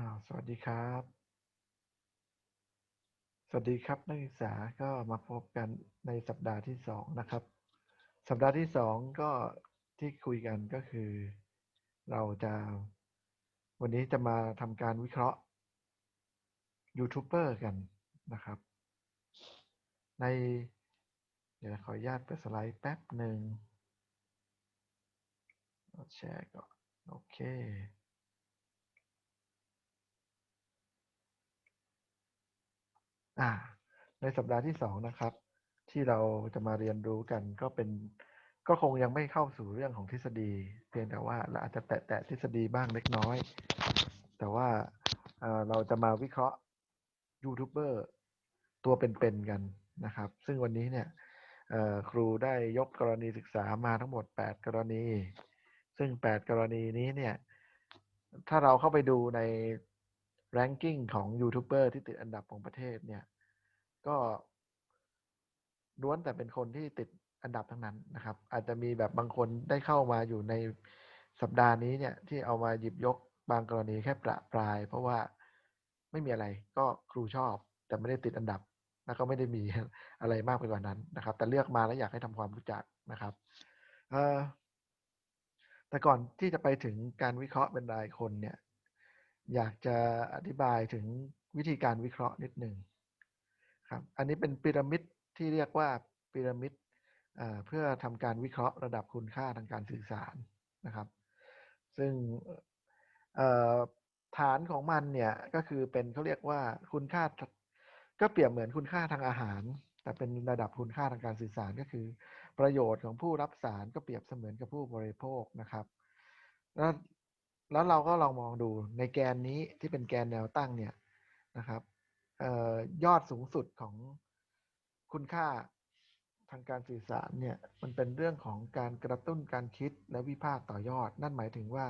อ้าวสวัสดีครับ สวัสดีครับนักศึกษาก็มาพบกันในสัปดาห์ที่สองนะครับ สัปดาห์ที่สองก็ที่คุยกันก็คือ เราจะวันนี้จะมาทำการวิเคราะห์ยูทูบเบอร์กันนะครับ ในเดี๋ยวขออนุญาตเปิดสไลด์แป๊บหนึ่งแชร์ก่อน โอเค อ่า ในสัปดาห์ที่สองนะครับ ที่เราจะมาเรียนรู้กันก็เป็น ก็คงยังไม่เข้าสู่เรื่องของทฤษฎี เพียงแต่ว่าเราอาจจะแตะแตะทฤษฎีบ้างเล็กน้อย แต่ว่าเราจะมาวิเคราะห์ยูทูบเบอร์ตัวเป็นๆกันนะครับ ซึ่งวันนี้เนี่ยครูได้ยกกรณีศึกษามาทั้งหมด 8 กรณี ซึ่ง 8 กรณีนี้เนี่ย ถ้าเราเข้าไปดูใน ranking ของยูทูบเบอร์ที่ติดอันดับของประเทศเนี่ย ก็ล้วนแต่เป็นคนที่ติดอันดับทั้งนั้นนะครับ อาจจะมีแบบบางคนได้เข้ามาอยู่ในสัปดาห์นี้เนี่ย ที่เอามาหยิบยกบางกรณีแค่ประปราย เพราะว่าไม่มีอะไรก็ครูชอบ แต่ไม่ได้ติดอันดับ แล้วก็ไม่ได้มีอะไรมากไปกว่านั้นนะครับ แต่เลือกมาแล้วอยากให้ทำความรู้จักนะครับแต่ก่อนที่จะไปถึงการวิเคราะห์เป็นรายคนเนี่ย อยากจะอธิบายถึงวิธีการวิเคราะห์นิดหนึ่งครับอันนี้เป็นพีระมิดที่เรียกว่าพีระมิดเพื่อทำการวิเคราะห์ระดับคุณค่าทางการสื่อสารนะครับ ซึ่งฐานของมันเนี่ยก็คือเป็นเขาเรียกว่าคุณค่าก็เปรียบเหมือนคุณค่าทางอาหาร แต่เป็นระดับคุณค่าทางการสื่อสารก็คือ ประโยชน์ของผู้รับสารก็เปรียบเสมือนกับผู้บริโภคนะครับ แล้วเราก็ลองมองดูในแกนนี้ที่เป็นแกนแนวตั้งเนี่ยนะครับออยอดสูงสุดของคุณค่าทางการสื่อสารเนี่ยมันเป็นเรื่องของการกระตุ้นการคิดและวิพากษ์ต่อยอด นั่นหมายถึงว่า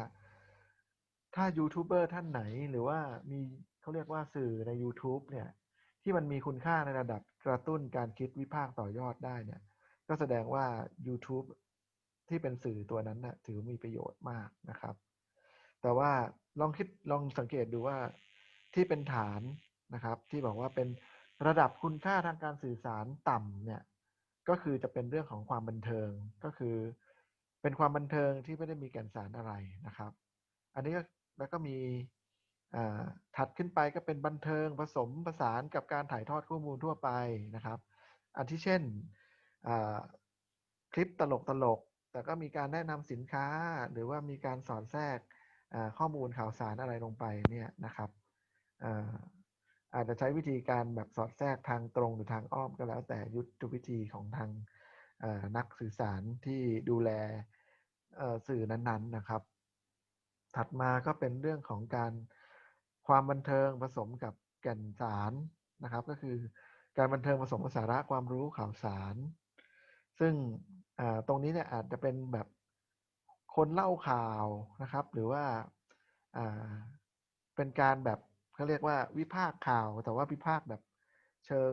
ถ้ายูทูบเบอร์ท่านไหนหรือว่ามีเขาเรียกว่าสื่อใน YouTube เนี่ยที่มันมีคุณค่าในระดับกระตุ้นการคิดวิพากษ์ต่อยอดได้เนี่ยก็แสดงว่า YouTube ที่เป็นสื่อตัวนั้นนะ่ะถือมีประโยชน์มากนะครับ แต่ว่าลองคิดลองสังเกตดูว่าที่เป็นฐานนะครับ ที่บอกว่าเป็นระดับคุณค่าทางการสื่อสารต่ำเนี่ยก็คือจะเป็นเรื่องของความบันเทิงก็คือ เป็นความบันเทิงที่ไม่ได้มีแก่นสารอะไรนะครับ อันนี้ก็แล้วก็มีถัดขึ้นไปก็เป็นบันเทิงผสมผสานกับการถ่ายทอดข้อมูลทั่วไปนะครับ อันที่เช่นคลิปตลกตลกแต่ก็มีการแนะนำสินค้าหรือว่ามีการสอนแทรก ข้อมูลข่าวสารอะไรลงไปเนี่ยนะครับอาจจะใช้วิธีการแบบสอดแทรกทางตรงหรือทางอ้อมก็แล้ว แต่ยุทธวิธีของทางนักสื่อสารที่ดูแลสื่อนั้นๆนะครับ ถัดมาก็เป็นเรื่องของการความบันเทิงผสมกับแก่นสารนะครับ ก็คือการบันเทิงผสมกับสาระความรู้ข่าวสาร ซึ่งตรงนี้เนี่ยอาจจะเป็นแบบ คนเล่าข่าวนะครับ หรือว่าเป็นการแบบเขาเรียกว่าวิพากษ์ข่าว แต่ว่าวิพากษ์แบบเชิง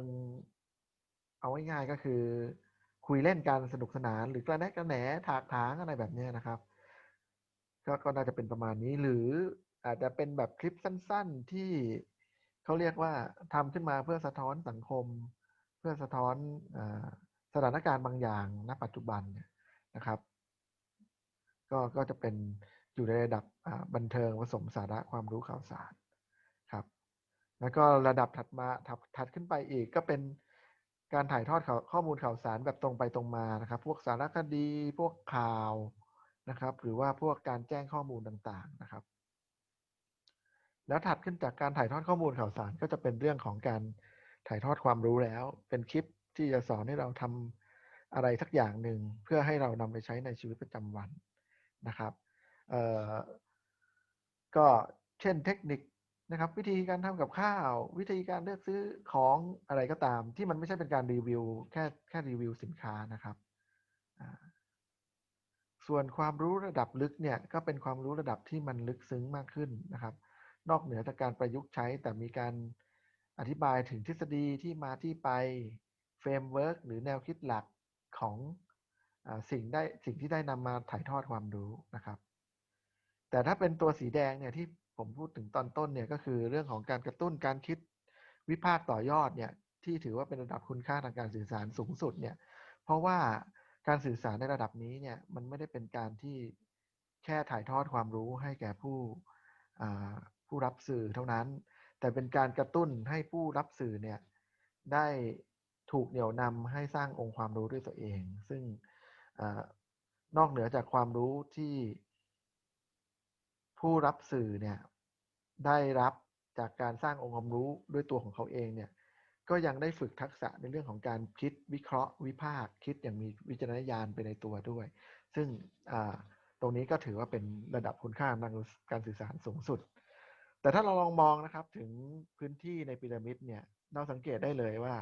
เอาง่ายๆก็คือ คุยเล่นการสนุกสนานหรือกระแนะกระแหนถากถางอะไรแบบนี้นะครับก็ก็น่าจะเป็นประมาณนี้หรืออาจจะเป็นแบบคลิปสั้น ๆที่เขาเรียกว่าทำขึ้นมาเพื่อสะท้อนสังคม เพื่อสะท้อนอสถานการณ์บางอย่างณปัจจุบันนะครับ ก็ก็จะเป็นอยู่ในระดับบันเทิงผสมสาระความรู้ข่าวสารครับ แล้วก็ระดับถัดมาถัดถัดขึ้นไปอีกก็เป็นการถ่ายทอดข้อมูลข่าวสารแบบตรงไปตรงมานะครับ พวกสารคดีพวกข่าวนะครับ หรือว่าพวกการแจ้งข้อมูลต่างๆนะครับ แล้วถัดขึ้นจากการถ่ายทอดข้อมูลข่าวสารก็จะเป็นเรื่องของการถ่ายทอดความรู้แล้ว เป็นคลิปที่จะสอนให้เราทำอะไรสักอย่างหนึ่งเพื่อให้เรานำไปใช้ในชีวิตประจำวัน นะครับก็เช่นเทคนิคนะครับ วิธีการทำกับข้าว วิธีการเลือกซื้อของอะไรก็ตาม ที่มันไม่ใช่เป็นการรีวิวแค่แค่รีวิวสินค้านะครับ ส่วนความรู้ระดับลึกเนี่ยก็เป็นความรู้ระดับที่มันลึกซึ้งมากขึ้นนะครับ นอกเหนือจากการประยุกต์ใช้แต่มีการอธิบายถึงทฤษฎีที่มาที่ไปเฟรมเวิร์กหรือแนวคิดหลักของ สิ่งได้สิ่งที่ได้นำมาถ่ายทอดความรู้นะครับ แต่ถ้าเป็นตัวสีแดงเนี่ยที่ผมพูดถึงตอนต้นเนี่ยก็คือเรื่องของการกระตุ้นการคิดวิพากษ์ต่อยอดเนี่ยที่ถือว่าเป็นระดับคุณค่าทางการสื่อสารสูงสุดเนี่ยเพราะว่าการสื่อสารในระดับนี้เนี่ยมันไม่ได้เป็นการที่แค่ถ่ายทอดความรู้ให้แก่ผู้ผู้รับสื่อเท่านั้น แต่เป็นการกระตุ้นให้ผู้รับสื่อเนี่ยได้ถูกเหนี่ยวนำให้สร้างองค์ความรู้ด้วยตัวเอง ซึ่ง นอกเหนือจากความรู้ที่ผู้รับสื่อเนี่ยได้รับจากการสร้างองค์ความรู้ด้วยตัวของเขาเองเนี่ยก็ยังได้ฝึกทักษะในเรื่องของการคิดวิเคราะห์วิพากษ์คิดอย่างมีวิจารณญาณไปในตัวด้วย ซึ่งตรงนี้ก็ถือว่าเป็นระดับคุณค่าทางการสื่อสารสูงสุด แต่ถ้าเราลองมองนะครับถึงพื้นที่ในพีระมิดเนี่ยเราสังเกตได้เลยว่า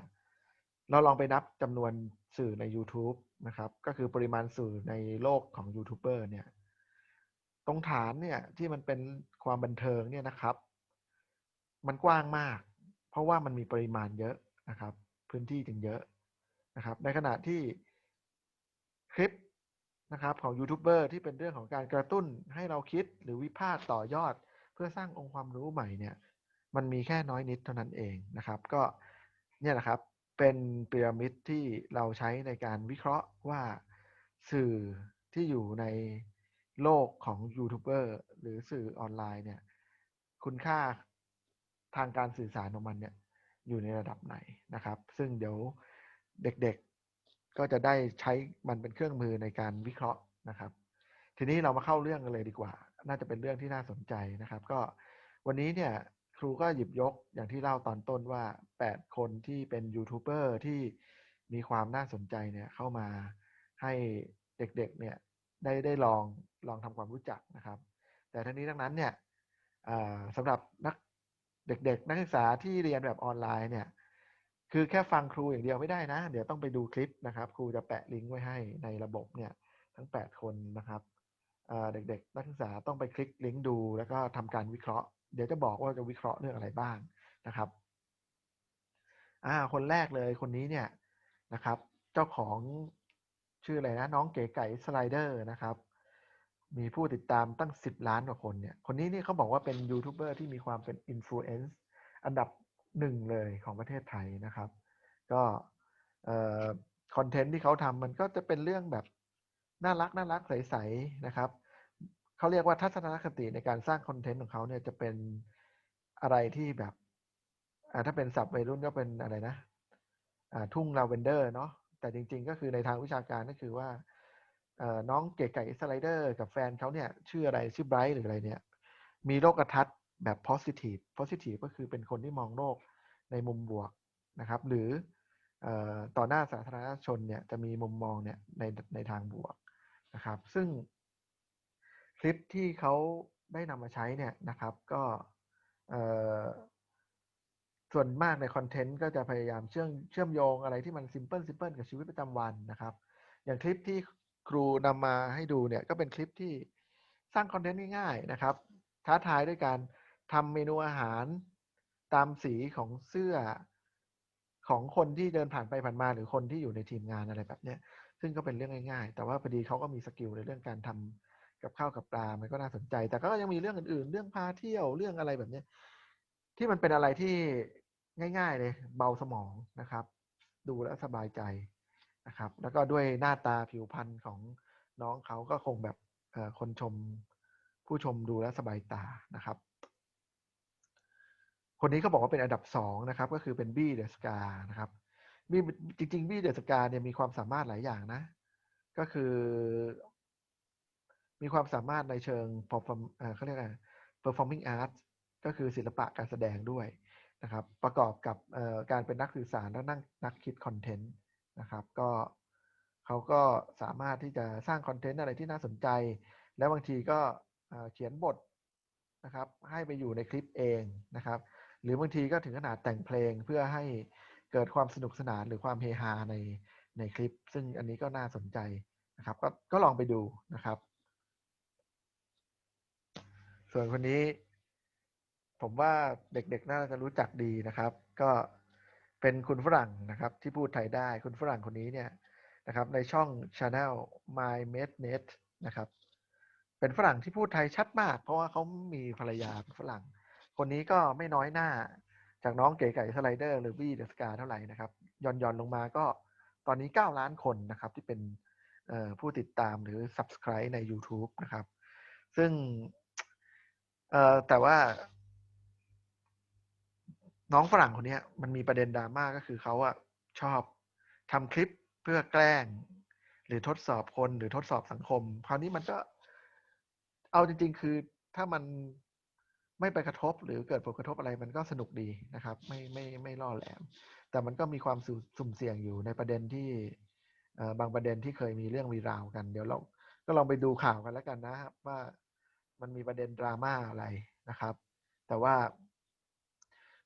เราลองไปนับจำนวนสื่อใน YouTube นะครับ ก็คือปริมาณสื่อในโลกของยูทูบเบอร์เนี่ย ตรงฐานเนี่ยที่มันเป็นความบันเทิงเนี่ยนะครับ มันกว้างมาก เพราะว่ามันมีปริมาณเยอะนะครับ พื้นที่จึงเยอะนะครับ ในขณะที่คลิปนะครับของยูทูบเบอร์ที่เป็นเรื่องของการกระตุ้นให้เราคิดหรือวิพากษ์ต่อยอด เพื่อสร้างองค์ความรู้ใหม่เนี่ย มันมีแค่น้อยนิดเท่านั้นเองนะครับ ก็เนี่ยนะครับ เป็นพีระมิดที่เราใช้ในการวิเคราะห์ว่าสื่อที่อยู่ในโลกของยูทูบเบอร์หรือสื่อออนไลน์เนี่ย คุณค่าทางการสื่อสารของมันเนี่ยอยู่ในระดับไหนนะครับ ซึ่งเดี๋ยวเด็กๆก็จะได้ใช้มันเป็นเครื่องมือในการวิเคราะห์นะครับ ทีนี้เรามาเข้าเรื่องกันเลยดีกว่า น่าจะเป็นเรื่องที่น่าสนใจนะครับ ก็วันนี้เนี่ยครูก็หยิบยกอย่างที่เล่าตอนต้นว่า 8 คนที่เป็นยูทูบเบอร์ที่มีความน่าสนใจเนี่ยเข้ามาให้เด็กๆเนี่ยได้ได้ลองลองทำความรู้จักนะครับ แต่ทั้งนี้ทั้งนั้นเนี่ยสำหรับนักเด็ก ๆ นักศึกษาที่เรียนแบบออนไลน์เนี่ยคือแค่ฟังครูอย่างเดียวไม่ได้นะ เดี๋ยวต้องไปดูคลิปนะครับ ครูจะแปะลิงก์ไว้ให้ในระบบเนี่ยทั้ง 8 คนนะครับเด็กๆ นักศึกษาต้องไปคลิกลิงก์ดู แล้วก็ทำการวิเคราะห์ เดี๋ยวจะบอกว่าจะวิเคราะห์เรื่องอะไรบ้างนะครับ อ่า คนแรกเลยคนนี้เนี่ยนะครับ เจ้าของชื่ออะไรนะน้องเก๋ไก่สไลเดอร์นะครับ มีผู้ติดตามตั้งสิบล้านกว่าคนเนี่ย คนนี้นี่เขาบอกว่าเป็นยูทูบเบอร์ที่มีความเป็นอินฟลูเอนซ์อันดับหนึ่งเลยของประเทศไทยนะครับ ก็คอนเทนต์ที่เขาทำมันก็จะเป็นเรื่องแบบน่ารักน่ารักใสๆนะครับเขาเรียกว่าทัศนคติในการสร้างคอนเทนต์ของเขาเนี่ยจะเป็นอะไรที่แบบ ถ้าเป็นศัพท์วัยรุ่นก็เป็นอะไรนะทุ่งลาเวนเดอร์เนาะแต่จริง ๆ ก็คือในทางวิชาการก็คือว่าน้องเก๋ไก่สไลเดอร์กับแฟนเขาเนี่ยชื่ออะไรชื่อไบรท์หรืออะไรเนี่ย มีโลกทัศน์แบบ positive positive ก็คือเป็นคนที่มองโลกในมุมบวกนะครับ หรือต่อหน้าสาธารณชนเนี่ยจะมีมุมมองเนี่ยในในทางบวกนะครับ ซึ่งคลิปที่เขาได้นำมาใช้เนี่ยนะครับ ก็ ส่วนมากในคอนเทนต์ก็จะพยายามเชื่อมเชื่อมโยงอะไรที่มันซิมเพิลซิมเพิลกับชีวิตประจำวันนะครับ อย่างคลิปที่ครูนำมาให้ดูเนี่ยก็เป็นคลิปที่สร้างคอนเทนต์ง่ายๆนะครับ ท้าทายด้วยการทำเมนูอาหารตามสีของเสื้อของคนที่เดินผ่านไปผ่านมาหรือคนที่อยู่ในทีมงานอะไรแบบเนี้ยซึ่งก็เป็นเรื่องง่ายๆ แต่ว่าพอดีเขาก็มีสกิลในเรื่องการทำกับข้าวกับปลา มันก็น่าสนใจ แต่ก็ยังมีเรื่องอื่นๆ เรื่องพาเที่ยว เรื่องอะไรแบบเนี้ยที่มันเป็นอะไรที่ ง่าย ๆ เลย เบาสมองนะครับ ดูแล้วสบายใจนะครับ แล้วก็ด้วยหน้าตาผิวพรรณของน้องเขาก็คงแบบคนชมผู้ชมดูแล้วสบายตานะครับ คนนี้เขาบอกว่าเป็นอันดับสองนะครับ ก็คือเป็นบี้เดอะสกานะครับบี้จริงๆบี้เดอะสกาเนี่ยมีความสามารถหลายอย่างนะ ก็คือมีความสามารถในเชิง perform เขาเรียกอะไร performing arts ก็คือศิลปะการแสดงด้วย นะครับ ประกอบกับการเป็นนักสื่อสารและนักนักคิดคอนเทนต์นะครับ ก็เขาก็สามารถที่จะสร้างคอนเทนต์อะไรที่น่าสนใจ แล้วบางทีก็เขียนบทนะครับ ให้ไปอยู่ในคลิปเองนะครับ หรือบางทีก็ถึงขนาดแต่งเพลงเพื่อให้เกิดความสนุกสนานหรือความเฮฮาในในคลิป ซึ่งอันนี้ก็น่าสนใจนะครับก็ก็ลองไปดูนะครับ ส่วนคนนี้ ผมว่าเด็กๆน่าจะรู้จักดีนะครับ ก็เป็นคุณฝรั่งนะครับ ที่พูดไทยได้คุณฝรั่งคนนี้เนี่ยนะครับในช่อง Channel My m a d Net นะครับ เป็นฝรั่งที่พูดไทยชัดมาก เพราะว่าเขามีภรรยาเป็นฝรั่ง คนนี้ก็ไม่น้อยหน้าจากน้องเก๋ไก่สไลเดอร์หรือบี้เดอะสกาเท่าไหร่นะครับย่อนย่อนลงมาก็ตอนนี้ 9 ล้านคนนะครับ ที่เป็นผู้ติดตามหรือ Subscribe ใน YouTube นะครับ ซึ่งแต่ว่า น้องฝรั่งคนนี้มันมีประเด็นดราม่าก็คือเขาอะชอบทำคลิปเพื่อแกล้ง หรือทดสอบคนหรือทดสอบสังคม คราวนี้มันก็เอาจริง ๆ คือถ้ามันไม่ไปกระทบหรือเกิดผลกระทบอะไรมันก็สนุกดีนะครับ ไม่ไม่ไม่ล่อแหลม แต่มันก็มีความสุ่มสุ่มเสี่ยงอยู่ในประเด็นที่บางประเด็นที่เคยมีเรื่องวีราวกัน เดี๋ยวเราก็ลองไปดูข่าวกันแล้วกันนะครับว่ามันมีประเด็นดราม่าอะไรนะครับ แต่ว่า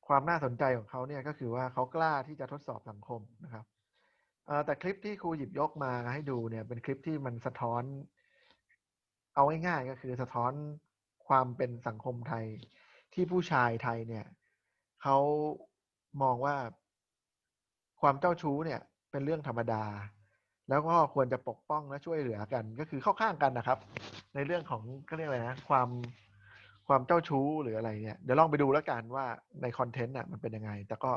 ความน่าสนใจของเขาเนี่ยก็คือว่าเขากล้าที่จะทดสอบสังคมนะครับแต่คลิปที่ครูหยิบยกมาให้ดูเนี่ยเป็นคลิปที่มันสะท้อน เอาง่ายๆก็คือสะท้อนความเป็นสังคมไทยที่ผู้ชายไทยเนี่ยเขามองว่าความเจ้าชู้เนี่ยเป็นเรื่องธรรมดา แล้วก็ควรจะปกป้องและช่วยเหลือกัน ก็คือเข้าข้างกันนะครับ ในเรื่องของก็เรียกอะไรนะความ ความเจ้าชู้หรืออะไรเนี่ยเดี๋ยวลองไปดูแล้วกันว่าในคอนเทนต์อะมันเป็นยังไง แต่ก็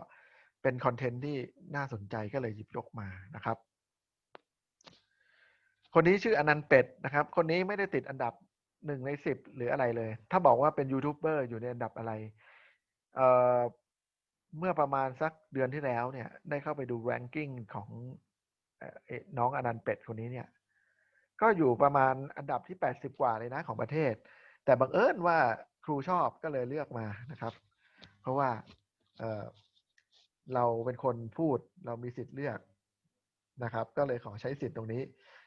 เป็นคอนเทนต์ที่น่าสนใจก็เลยหยิบยกมานะครับ คนนี้ชื่ออนันต์เป็ดนะครับ คนนี้ไม่ได้ติดอันดับหนึ่งในสิบหรืออะไรเลย ถ้าบอกว่าเป็นยูทูบเบอร์อยู่ในอันดับอะไรเอ่อเมื่อประมาณสักเดือนที่แล้วเนี่ย ได้เข้าไปดูแรงกิ้งของน้องอนันต์เป็ดคนนี้เนี่ย ก็อยู่ประมาณอันดับที่แปดสิบกว่าเลยนะของประเทศ แต่บังเอิญว่าครูชอบก็เลยเลือกมานะครับ เพราะว่าเออเราเป็นคนพูดเรามีสิทธิ์เลือกนะครับ ก็เลยขอใช้สิทธิ์ตรงนี้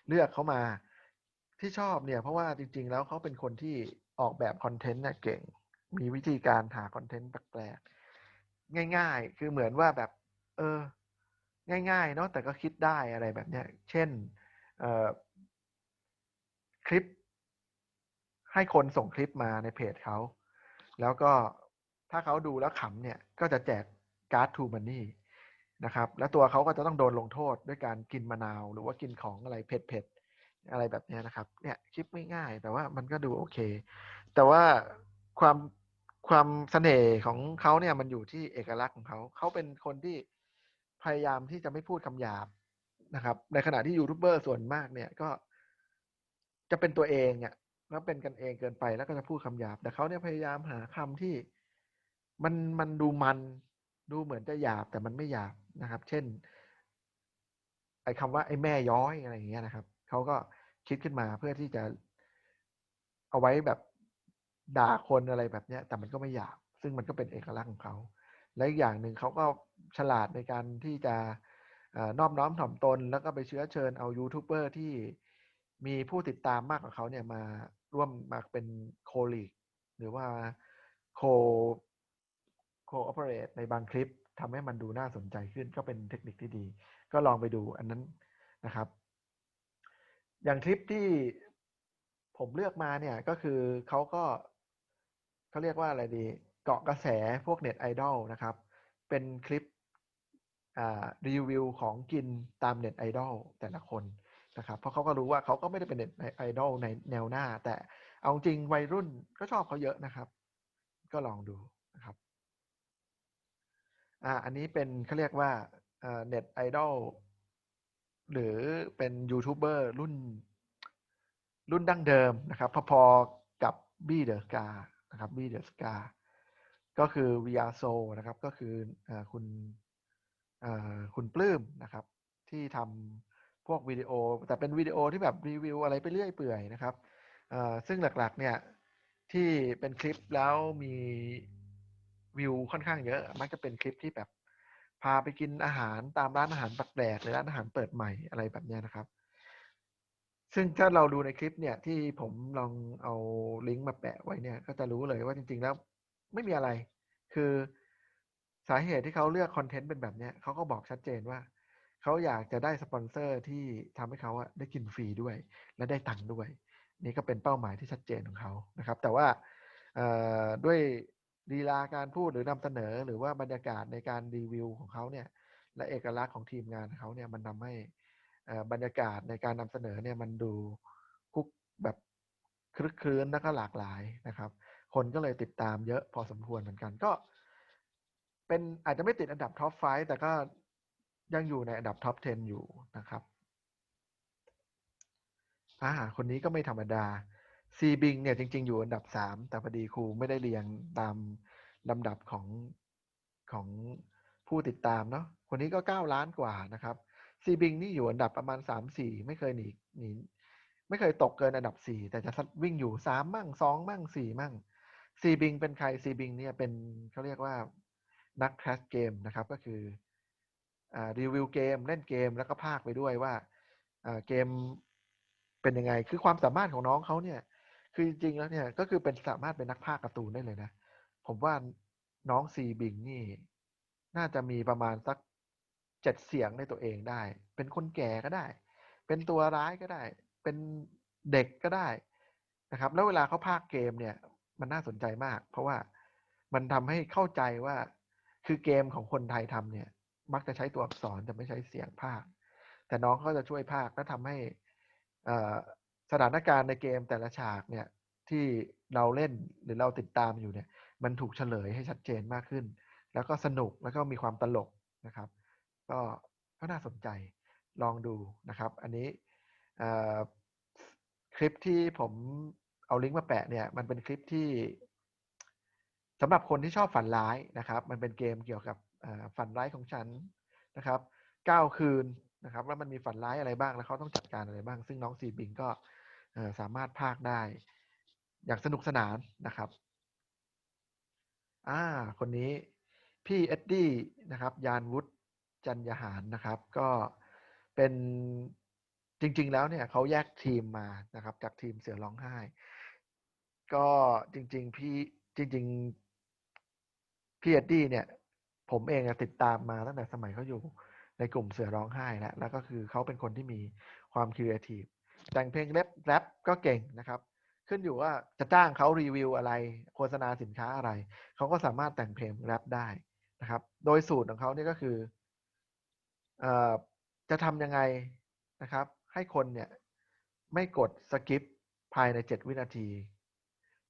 เลือกเขามาที่ชอบเนี่ยเพราะว่าจริง ๆ แล้วเขาเป็นคนที่ออกแบบคอนเทนต์เนี่ยเก่ง มีวิธีการหาคอนเทนต์แปลกๆง่าย ๆ คือเหมือนว่าแบบ เออ ง่าย ๆ เนาะแต่ก็คิดได้อะไรแบบเนี้ย เช่นเออคลิป ให้คนส่งคลิปมาในเพจเขาแล้วก็ถ้าเขาดูแล้วขำเนี่ยก็จะแจกการ์ดทูมันนี่นะครับ แล้วตัวเขาก็จะต้องโดนลงโทษด้วยการกินมะนาวหรือว่ากินของอะไรเผ็ดๆอะไรแบบนี้นะครับ เนี่ยคลิปง่ายๆแต่ว่ามันก็ดูโอเค แต่ว่าความความเสน่ห์ของเขาเนี่ยมันอยู่ที่เอกลักษณ์ของเขาเขาเป็นคนที่พยายามที่จะไม่พูดคำหยาบนะครับ ในขณะที่ยูทูบเบอร์ส่วนมากเนี่ยก็จะเป็นตัวเองอะ แล้วเป็นกันเองเกินไปแล้วก็จะพูดคำหยาบ แต่เขาเนี่ยพยายามหาคำที่มันมันดูมันดูเหมือนจะหยาบแต่มันไม่หยาบนะครับ เช่น ไอ้คำว่าไอ้แม่ย้อยอะไรอย่างเงี้ยนะครับเขาก็คิดขึ้นมาเพื่อที่จะเอาไว้แบบด่าคนอะไรแบบเนี้ย แต่มันก็ไม่หยาบ ซึ่งมันก็เป็นเอกลักษณ์ของเขาและอีกอย่างหนึ่งเขาก็ฉลาดในการที่จะเอ่อนอบน้อมถ่อมตน แล้วก็ไปเชื้อเชิญเอายูทูบเบอร์ที่ มีผู้ติดตามมากกว่าเขาเนี่ยมาร่วมมาเป็นโคลีกหรือว่าโคโคออเปเรตในบางคลิปทำให้มันดูน่าสนใจขึ้นก็เป็นเทคนิคที่ดี ก็ลองไปดูอันนั้นนะครับ อย่างคลิปที่ผมเลือกมาเนี่ยก็คือเขาก็เขาเรียกว่าอะไรดี เกาะกระแสพวกเน็ตไอดอลนะครับ เป็นคลิปรีวิวของกินตามเน็ตไอดอลแต่ละคน นะครับเพราะเขาก็รู้ว่าเขาก็ไม่ได้เป็นเน็ตไอดอลในแนวหน้า แต่เอาจริงวัยรุ่นก็ชอบเขาเยอะนะครับ ก็ลองดูนะครับอ่าอันนี้เป็นเขาเรียกว่าเน็ตไอดอลหรือเป็นยูทูบเบอร์รุ่น รุ่นดั้งเดิมนะครับ พอๆกับบี้เดอะสกานะครับบี้เดอะสกาก็คือ VR s o นะครับก็คืออคุณคุณปลื้มนะครับที่ทำ พวกวิดีโอ แต่เป็นวิดีโอที่แบบรีวิวอะไรไปเรื่อยเปื่อยนะครับซึ่งหลักๆเนี่ยที่เป็นคลิปแล้วมีวิวค่อนข้างเยอะ มันจะเป็นคลิปที่แบบพาไปกินอาหารตามร้านอาหารแปลกๆหรือร้านอาหารเปิดใหม่อะไรแบบนี้นะครับ ซึ่งถ้าเราดูในคลิปเนี่ยที่ผมลองเอาลิงก์มาแปะไว้เนี่ยก็จะรู้เลยว่าจริง ๆ แล้วไม่มีอะไร คือสาเหตุที่เขาเลือกคอนเทนต์เป็นแบบนี้เขาก็บอกชัดเจนว่า เขาอยากจะได้สปอนเซอร์ที่ทำให้เขาได้กินฟรีด้วย และได้ตังค์ด้วย นี่ก็เป็นเป้าหมายที่ชัดเจนของเขานะครับ แต่ว่าด้วยลีลาการพูดหรือนำเสนอหรือว่าบรรยากาศในการรีวิวของเขาเนี่ย และเอกลักษณ์ของทีมงานเขาเนี่ยมันทาให้บรรยากาศในการนำเสนอเนี่ยมันดูคุกแบบคลึกคลื้นแล้วก็หลากหลายนะครับ คนก็เลยติดตามเยอะพอสมควรเหมือนกันก็ เป็นอาจจะไม่ติดอันดับท็อปไฟแต่ก็ ยังอยู่ในอันดับท็อป 10 อยู่นะครับอ่าคนนี้ก็ไม่ธรรมดาซีบิงเนี่ยจริง ๆ อยู่อันดับสามแต่พอดีครูไม่ได้เรียงตามลำดับของของผู้ติดตามเนาะคนนี้ก็เก้าล้านกว่านะครับซีบิงนี่อยู่อันดับประมาณสามสี่ไม่เคยหนีหนีไม่เคยตกเกินอันดับสี่แต่จะวิ่งอยู่สามมั่งสองมั่งสี่มั่งซีบิงเป็นใครซีบิงเนี่ยเป็นเขาเรียกว่านักแคสเกมนะครับก็คือ รีวิวเกมเล่นเกมแล้วก็พากไปด้วยว่าอ่าเกมเป็นยังไง คือความสามารถของน้องเขาเนี่ย คือจริงๆแล้วเนี่ยก็คือเป็นสามารถเป็นนักพากย์การ์ตูนได้เลยนะ ผมว่าน้องซีบิงนี่ น่าจะมีประมาณสักเจ็ดเสียงในตัวเองได้ เป็นคนแก่ก็ได้ เป็นตัวร้ายก็ได้ เป็นเด็กก็ได้นะครับ แล้วเวลาเขาพากย์เกมเนี่ย มันน่าสนใจมาก เพราะว่ามันทำให้เข้าใจว่าคือเกมของคนไทยทำเนี่ย มักจะใช้ตัวอักษรแต่ไม่ใช้เสียงพากย์แต่น้องเขาจะช่วยพากย์และทำให้สถานการณ์ในเกมแต่ละฉากเนี่ยที่เราเล่นหรือเราติดตามอยู่เนี่ย มันถูกเฉลยให้ชัดเจนมากขึ้น แล้วก็สนุกแล้วก็มีความตลกนะครับ ก็ก็น่าสนใจลองดูนะครับ อันนี้คลิปที่ผมเอาลิงก์มาแปะเนี่ย มันเป็นคลิปที่สำหรับคนที่ชอบฝันร้ายนะครับ มันเป็นเกมเกี่ยวกับ ฝันร้ายของฉันนะครับเก้าคืนนะครับว่ามันมีฝันร้ายอะไรบ้างแล้วเขาต้องจัดการอะไรบ้าง ซึ่งน้องซีบิงก็สามารถพากได้ อย่างสนุกสนานนะครับอ่าคนนี้พี่เอ็ดดี้นะครับ ยานวุฒิจันยหารนะครับ ก็เป็นจริง ๆ แล้วเนี่ยเขาแยกทีมมานะครับ จากทีมเสือร้องไห้ ก็จริง ๆ พี่จริง ๆ พี่เอ็ดดี้เนี่ย ผมเองติดตามมาตั้งแต่สมัยเขาอยู่ในกลุ่มเสือร้องไห้แล้วแล้วก็คือเขาเป็นคนที่มีความครีเอทีฟแต่งเพลงแรปแรปก็เก่งนะครับ ขึ้นอยู่ว่าจะจ้างเขารีวิวอะไร โฆษณาสินค้าอะไร เขาก็สามารถแต่งเพลงแรปได้นะครับ โดยสูตรของเขาเนี่ยก็คืออจะทำยังไงนะครับ ให้คนเนี่ยไม่กดสกิปภายในเจ็ดวินาที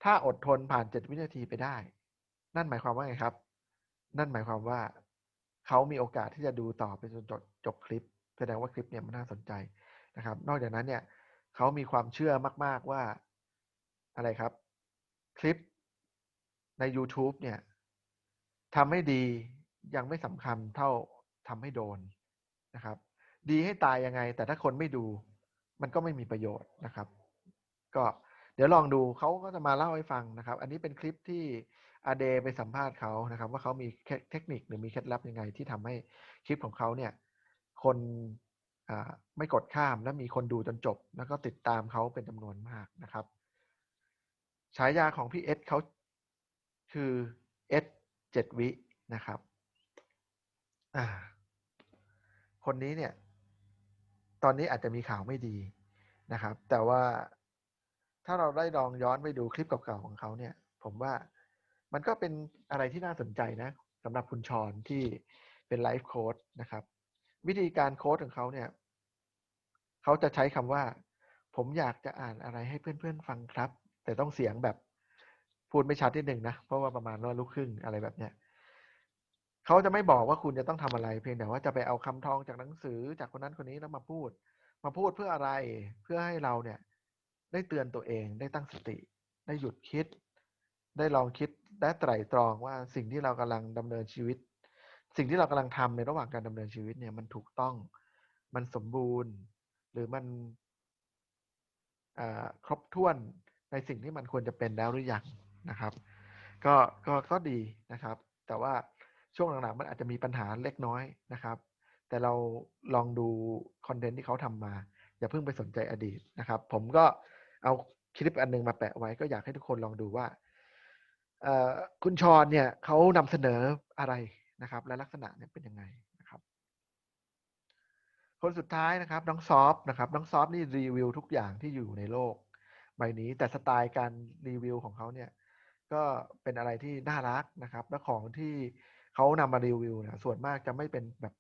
ถ้าอดทนผ่านเจ็ดวินาทีไปได้ นั่นหมายความว่าไงครับ นั่นหมายความว่าเขามีโอกาสที่จะดูต่อไปจนจบจบคลิป แสดงว่าคลิปเนี่ยมันน่าสนใจนะครับ นอกจากนั้นเนี่ยเขามีความเชื่อมาก ๆว่าอะไรครับ คลิปใน YouTube เนี่ยทำให้ดียังไม่สำคัญเท่าทำให้โดนนะครับ ดีให้ตายยังไง แต่ถ้าคนไม่ดูมันก็ไม่มีประโยชน์นะครับ ก็เดี๋ยวลองดูเขาก็จะมาเล่าให้ฟังนะครับ อันนี้เป็นคลิปที่ อาเดไปสัมภาษณ์เขานะครับ ว่าเขามีเทคนิคหรือมีเคล็ดลับยังไง ที่ทำให้คลิปของเขาเนี่ย คนไม่กดข้ามและมีคนดูจนจบ แล้วก็ติดตามเขาเป็นจำนวนมากนะครับฉายาของพี่เอสเขาคือเอสเจ็ดวินะครับคนนี้เนี่ย ตอนนี้อาจจะมีข่าวไม่ดีนะครับ แต่ว่าถ้าเราได้ลองย้อนไปดูคลิปเก่าๆของเขาเนี่ย ผมว่า มันก็เป็นอะไรที่น่าสนใจนะสำหรับคุณชอนที่เป็นไลฟ์โค้ดนะครับ วิธีการโค้ดของเขาเนี่ยเขาจะใช้คำว่า ผมอยากจะอ่านอะไรให้เพื่อนๆฟังครับ แต่ต้องเสียงแบบพูดไม่ชัดนิดหนึ่งนะ เพราะว่าประมาณว่าลูกครึ่งอะไรแบบเนี้ยเขาจะไม่บอกว่าคุณจะต้องทำอะไร เพียงแต่ว่าจะไปเอาคำทองจากหนังสือจากคนนั้นคนนี้แล้วมาพูด มาพูดเพื่ออะไรเพื่อให้เราเนี่ย ได้เตือนตัวเองได้ตั้งสติ ได้หยุดคิด ได้ลองคิด และไตร่ตรองว่าสิ่งที่เรากำลังดำเนินชีวิต สิ่งที่เรากำลังทำในระหว่างการดำเนินชีวิตเนี่ยมันถูกต้อง มันสมบูรณ์ หรือมันครบถ้วนในสิ่งที่มันควรจะเป็นแล้วหรือยังนะครับ ก็ก็ก็ดีนะครับ แต่ว่าช่วงหลังๆมันอาจจะมีปัญหาเล็กน้อยนะครับ แต่เราลองดูคอนเทนต์ที่เขาทำมา อย่าเพิ่งไปสนใจอดีตนะครับ ผมก็เอาคลิปอันนึงมาแปะไว้ก็อยากให้ทุกคนลองดูว่า คุณชอนเนี่ยเขานำเสนออะไรนะครับ และลักษณะเนี่ยเป็นยังไงนะครับ คนสุดท้ายนะครับน้องซอฟนะครับน้องซอฟนี่รีวิวทุกอย่างที่อยู่ในโลก ใบนี้แต่สไตล์การรีวิวของเขาเนี่ยก็เป็นอะไรที่น่ารักนะครับ และของที่เขานำมารีวิวนี่ยส่วนมากจะไม่เป็นแบบ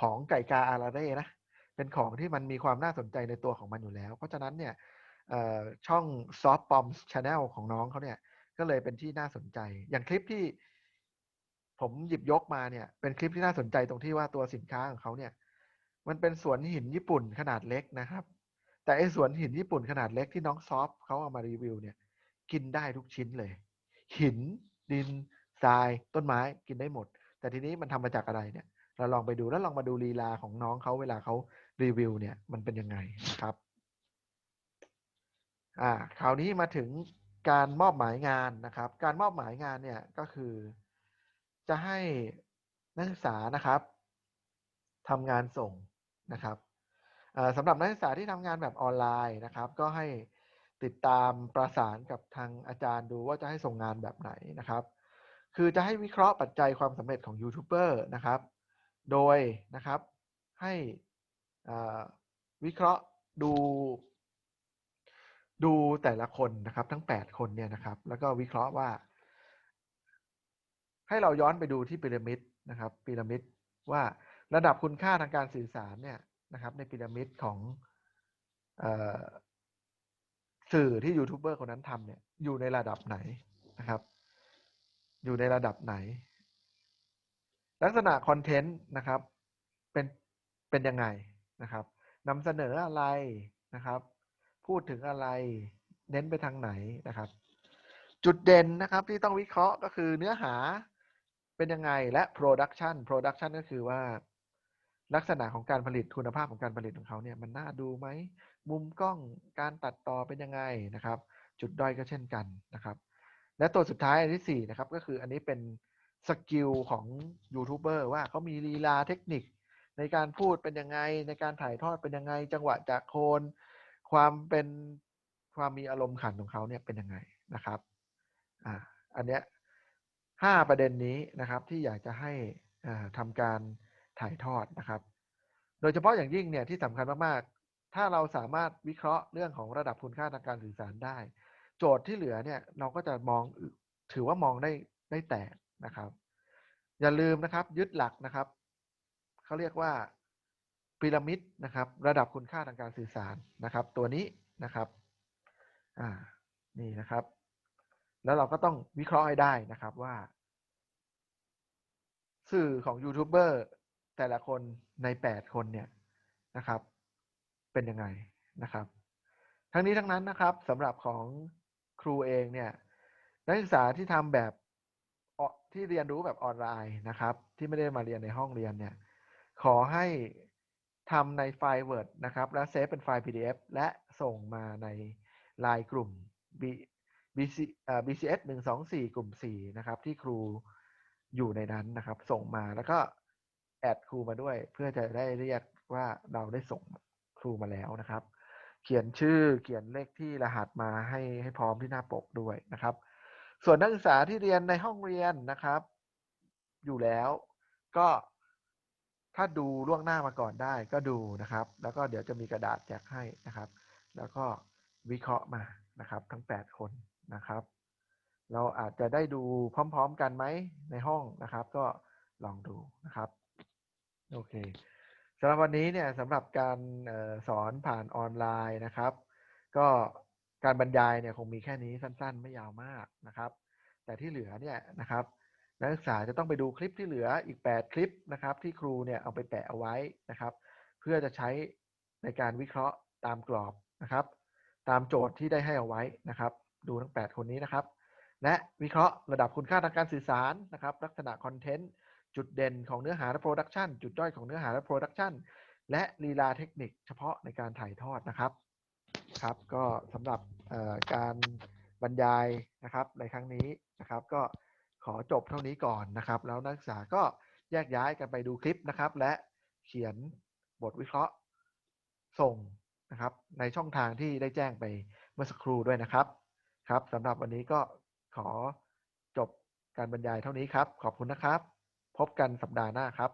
ของไก่กาอาราเร่นะเป็นของที่มันมีความน่าสนใจในตัวของมันอยู่แล้ว เพราะฉะนั้นเนี่ยช่อง Soft Bombs Channel ของน้องเขาเนี่ย ก็เลยเป็นที่น่าสนใจ อย่างคลิปที่ผมหยิบยกมาเนี่ย เป็นคลิปที่น่าสนใจตรงที่ว่าตัวสินค้าของเขาเนี่ย มันเป็นสวนหินญี่ปุ่นขนาดเล็กนะครับ แต่ไอ้สวนหินญี่ปุ่นขนาดเล็กที่น้องซอฟเขาเอามารีวิวเนี่ย กินได้ทุกชิ้นเลย หิน ดินทราย ต้นไม้กินได้หมด แต่ทีนี้มันทำมาจากอะไรเนี่ย เราลองไปดูแล้วลองมาดูลีลาของน้องเขาเวลาเขารีวิวเนี่ยมันเป็นยังไงนะครับ อ่า คราวนี้มาถึง การมอบหมายงานนะครับ การมอบหมายงานเนี่ยก็คือ จะให้นักศึกษานะครับทำงานส่งนะครับสำหรับนักศึกษาที่ทำงานแบบออนไลน์นะครับ ก็ให้ติดตามประสานกับทางอาจารย์ดูว่าจะให้ส่งงานแบบไหนนะครับ คือจะให้วิเคราะห์ปัจจัยความสำเร็จของยูทูบเบอร์นะครับ โดยนะครับให้วิเคราะห์ดู ดูแต่ละคนนะครับ ทั้ง 8 คนเนี่ยนะครับ แล้วก็วิเคราะห์ว่า ให้เราย้อนไปดูที่พีระมิดนะครับพีระมิดว่าระดับคุณค่าทางการสื่อสารเนี่ยนะครับ ในพีระมิดของอสื่อที่ยูทูบเบอร์คนนั้นทำเนี่ยอยู่ในระดับไหนนะครับ อยู่ในระดับไหน ลักษณะคอนเทนต์นะครับเป็นเป็นยังไงนะครับนำเสนออะไรนะครับ พูดถึงอะไร เน้นไปทางไหนนะครับ จุดเด่นนะครับที่ต้องวิเคราะห์ก็คือเนื้อหาเป็นยังไงและ production production ก็คือว่า ลักษณะของการผลิตคุณภาพของการผลิตของเขาเนี่ยมันน่าดูไหม มุมกล้องการตัดต่อเป็นยังไงนะครับ จุดด้อยก็เช่นกันนะครับ และตัวสุดท้ายอันที่สี่นะครับก็คืออันนี้เป็นสกิลของยูทูบเบอร์ว่าเขามีลีลาเทคนิคในการพูดเป็นยังไงในการถ่ายทอดเป็นยังไง จังหวะจากโคน ความเป็นความมีอารมณ์ขันของเขาเนี่ยเป็นยังไงนะครับอ่าอันเนี้ยห้าประเด็นนี้นะครับที่อยากจะให้อ่าทำการถ่ายทอดนะครับ โดยเฉพาะอย่างยิ่งเนี่ยที่สำคัญมากๆ ถ้าเราสามารถวิเคราะห์เรื่องของระดับคุณค่าทางการสื่อสารได้ โจทย์ที่เหลือเนี่ยเราก็จะมองถือว่ามองได้ได้แตกนะครับ อย่าลืมนะครับยึดหลักนะครับเขาเรียกว่า พีระมิดนะครับ ระดับคุณค่าทางการสื่อสารนะครับ ตัวนี้นะครับอ่านี่นะครับ แล้วเราก็ต้องวิเคราะห์ให้ได้นะครับว่า สื่อของยูทูบเบอร์แต่ละคนในแปดคนเนี่ยนะครับ เป็นยังไงนะครับ ทั้งนี้ทั้งนั้นนะครับสำหรับของครูเองเนี่ยนักศึกษาที่ทำแบบที่เรียนรู้แบบออนไลน์นะครับ ที่ไม่ได้มาเรียนในห้องเรียนเนี่ย ขอให้ ทำในไฟล์ Word นะครับ แล้วเซฟเป็นไฟล์ PDF และส่งมาในไลน์กลุ่ม B BC เอ่อ BCS หนึ่งสองสี่กลุ่มสี่นะครับ ที่ครูอยู่ในนั้นนะครับ ส่งมาแล้วก็แอดครูมาด้วย เพื่อจะได้เรียกว่าเราได้ส่งครูมาแล้วนะครับ เขียนชื่อเขียนเลขที่รหัสมาให้ให้พร้อมที่หน้าปกด้วยนะครับ ส่วนนักศึกษาที่เรียนในห้องเรียนนะครับ อยู่แล้วก็ ถ้าดูล่วงหน้ามาก่อนได้ก็ดูนะครับ แล้วก็เดี๋ยวจะมีกระดาษแจกให้นะครับ แล้วก็วิเคราะห์มานะครับ ทั้ง 8 คนนะครับ เราอาจจะได้ดูพร้อม ๆ กันไหมในห้องนะครับ ก็ลองดูนะครับโอเคสำหรับวันนี้เนี่ยสำหรับการสอนผ่านออนไลน์นะครับ ก็การบรรยายเนี่ยคงมีแค่นี้สั้น ๆ ไม่ยาวมากนะครับ แต่ที่เหลือเนี่ยนะครับ นักศึกษาจะต้องไปดูคลิปที่เหลืออีก 8 คลิปนะครับ ที่ครูเนี่ยเอาไปแปะเอาไว้นะครับ เพื่อจะใช้ในการวิเคราะห์ตามกรอบนะครับ ตามโจทย์ที่ได้ให้เอาไว้นะครับ ดูทั้ง 8 คนนี้นะครับ และวิเคราะห์ระดับคุณค่าทางการสื่อสารนะครับ ลักษณะคอนเทนต์จุดเด่นของเนื้อหาและโปรดักชันจุดด้อยของเนื้อหาและโปรดักชันและลีลาเทคนิคเฉพาะในการถ่ายทอดนะครับครับก็สำหรับการบรรยายนะครับในครั้งนี้นะครับก็ ขอจบเท่านี้ก่อนนะครับ แล้วนักศึกษาก็แยกย้ายกันไปดูคลิปนะครับ และเขียนบทวิเคราะห์ส่งนะครับ ในช่องทางที่ได้แจ้งไปเมื่อสักครู่ด้วยนะครับครับสำหรับวันนี้ก็ขอจบการบรรยายเท่านี้ครับ ขอบคุณนะครับ พบกันสัปดาห์หน้าครับ